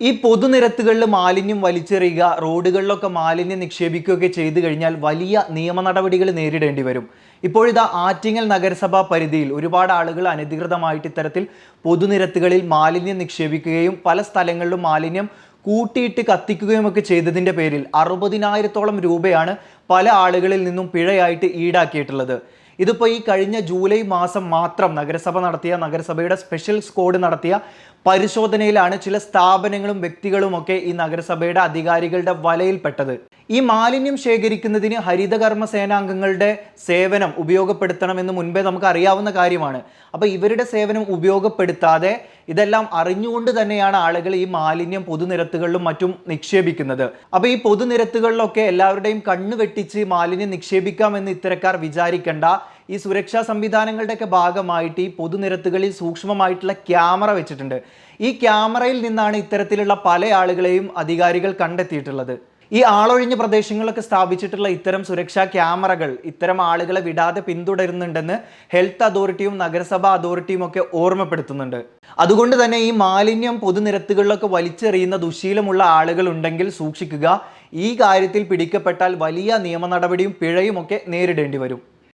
ഈ പൊതുനിരത്തുകളിൽ മാലിന്യം വലിച്ചെറിയുക റോഡുകളിലൊക്കെ മാലിന്യം നിക്ഷേപിക്കുകയൊക്കെ ചെയ്തു കഴിഞ്ഞാൽ വലിയ നിയമ നടപടികൾ നേരിടേണ്ടി വരും. ഇപ്പോഴിതാ ആറ്റിങ്ങൽ നഗരസഭാ പരിധിയിൽ ഒരുപാട് ആളുകൾ അനധികൃതമായിട്ട് ഇത്തരത്തിൽ പൊതുനിരത്തുകളിൽ മാലിന്യം നിക്ഷേപിക്കുകയും പല സ്ഥലങ്ങളിലും മാലിന്യം കൂട്ടിയിട്ട് കത്തിക്കുകയും ഒക്കെ ചെയ്തതിന്റെ പേരിൽ അറുപതിനായിരത്തോളം രൂപയാണ് പല ആളുകളിൽ നിന്നും പിഴയായിട്ട് ഈടാക്കിയിട്ടുള്ളത്. ഇതിപ്പോൾ ഈ കഴിഞ്ഞ ജൂലൈ മാസം മാത്രം നഗരസഭ നടത്തിയ നഗരസഭയുടെ സ്പെഷ്യൽ സ്ക്വാഡ് നടത്തിയ പരിശോധനയിലാണ് ചില സ്ഥാപനങ്ങളും വ്യക്തികളും ഒക്കെ ഈ നഗരസഭയുടെ അധികാരികളുടെ വലയിൽപ്പെട്ടത് ഈ മാലിന്യം ശേഖരിക്കുന്നതിന് ഹരിതകർമ്മ സേനാംഗങ്ങളുടെ സേവനം ഉപയോഗപ്പെടുത്തണമെന്ന് മുൻപേ നമുക്ക് അറിയാവുന്ന കാര്യമാണ്. അപ്പോൾ ഇവരുടെ സേവനം ഉപയോഗപ്പെടുത്താതെ ഇതെല്ലാം അറിഞ്ഞുകൊണ്ട് തന്നെയാണ് ആളുകൾ ഈ മാലിന്യം പൊതുനിരത്തുകളിലും മറ്റും നിക്ഷേപിക്കുന്നത്. അപ്പോൾ ഈ പൊതുനിരത്തുകളിലൊക്കെ എല്ലാവരുടെയും കണ്ണ് വെട്ടിച്ച് മാലിന്യം നിക്ഷേപിക്കാമെന്ന് ഇത്തരക്കാർ വിചാരിക്കേണ്ട. ഈ സുരക്ഷാ സംവിധാനങ്ങളുടെയൊക്കെ ഭാഗമായിട്ട് ഈ പൊതുനിരത്തുകളിൽ സൂക്ഷ്മമായിട്ടുള്ള ക്യാമറ വെച്ചിട്ടുണ്ട്. ഈ ക്യാമറയിൽ നിന്നാണ് ഇത്തരത്തിലുള്ള പല ആളുകളെയും അധികാരികൾ കണ്ടെത്തിയിട്ടുള്ളത്. ഈ ആളൊഴിഞ്ഞ പ്രദേശങ്ങളൊക്കെ സ്ഥാപിച്ചിട്ടുള്ള ഇത്തരം സുരക്ഷാ ക്യാമറകൾ ഇത്തരം ആളുകളെ വിടാതെ പിന്തുടരുന്നുണ്ടെന്ന് ഹെൽത്ത് അതോറിറ്റിയും നഗരസഭാ അതോറിറ്റിയും ഒക്കെ ഓർമ്മപ്പെടുത്തുന്നുണ്ട്. അതുകൊണ്ട് തന്നെ ഈ മാലിന്യം പൊതുനിരത്തുകളിലൊക്കെ വലിച്ചെറിയുന്ന ദുശീലമുള്ള ആളുകൾ ഉണ്ടെങ്കിൽ സൂക്ഷിക്കുക. ഈ കാര്യത്തിൽ പിടിക്കപ്പെട്ടാൽ വലിയ നിയമ നടപടിയും പിഴയും ഒക്കെ നേരിടേണ്ടി വരും.